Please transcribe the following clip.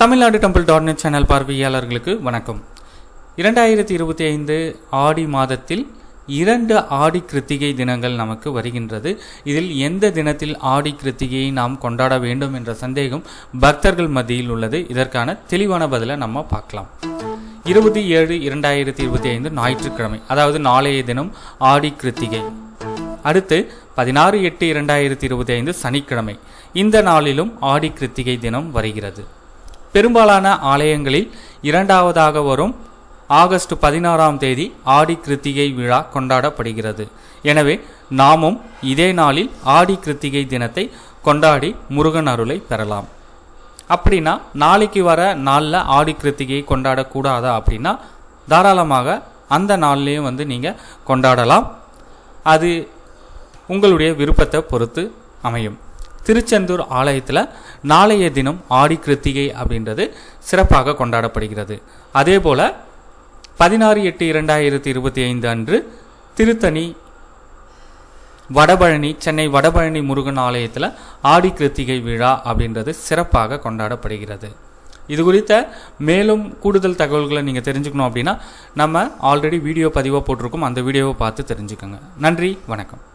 Tamilnadu temple dot net channel பார்வையாளர்களுக்கு வணக்கம். இரண்டாயிரத்தி இருபத்தி ஐந்து ஆடி மாதத்தில் இரண்டு ஆடி கிருத்திகை தினங்கள் நமக்கு வருகின்றது. இதில் எந்த தினத்தில் ஆடி கிருத்திகையை நாம் கொண்டாட வேண்டும் என்ற சந்தேகம் பக்தர்கள் மத்தியில் உள்ளது. இதற்கான தெளிவான பதிலை நம்ம பார்க்கலாம். இருபத்தி ஏழு இரண்டாயிரத்தி இருபத்தி ஐந்து ஞாயிற்றுக்கிழமை அதாவது நாளைய தினம் ஆடி கிருத்திகை. அடுத்து பதினாறு எட்டு இரண்டாயிரத்தி இருபத்தி ஐந்து சனிக்கிழமை இந்த நாளிலும் ஆடி கிருத்திகை தினம் வருகிறது. பெரும்பாலான ஆலயங்களில் இரண்டாவதாக வரும் ஆகஸ்ட் பதினாறாம் தேதி ஆடி கிருத்திகை விழா கொண்டாடப்படுகிறது. எனவே நாமும் இதே நாளில் ஆடி கிருத்திகை தினத்தை கொண்டாடி முருகன் அருளை பெறலாம். அப்படின்னா நாளைக்கு வர நாளில் ஆடி கிருத்திகையை கொண்டாடக்கூடாதா அப்படின்னா தாராளமாக அந்த நாள்லேயும் வந்து நீங்கள் கொண்டாடலாம். அது உங்களுடைய விருப்பத்தை பொறுத்து அமையும். திருச்செந்தூர் ஆலயத்தில் நாளைய தினம் ஆடி கிருத்திகை அப்படின்றது சிறப்பாக கொண்டாடப்படுகிறது. அதே போல் பதினாறு எட்டு இரண்டாயிரத்தி இருபத்தி ஐந்து அன்று திருத்தணி வடபழனி சென்னை வடபழனி முருகன் ஆலயத்தில் ஆடி கிருத்திகை விழா அப்படின்றது சிறப்பாக கொண்டாடப்படுகிறது. இது குறித்த மேலும் கூடுதல் தகவல்களை நீங்கள் தெரிஞ்சுக்கணும் அப்படின்னா நம்ம ஆல்ரெடி வீடியோ பதிவாக போட்டிருக்கோம். அந்த வீடியோவை பார்த்து தெரிஞ்சுக்கோங்க. நன்றி வணக்கம்.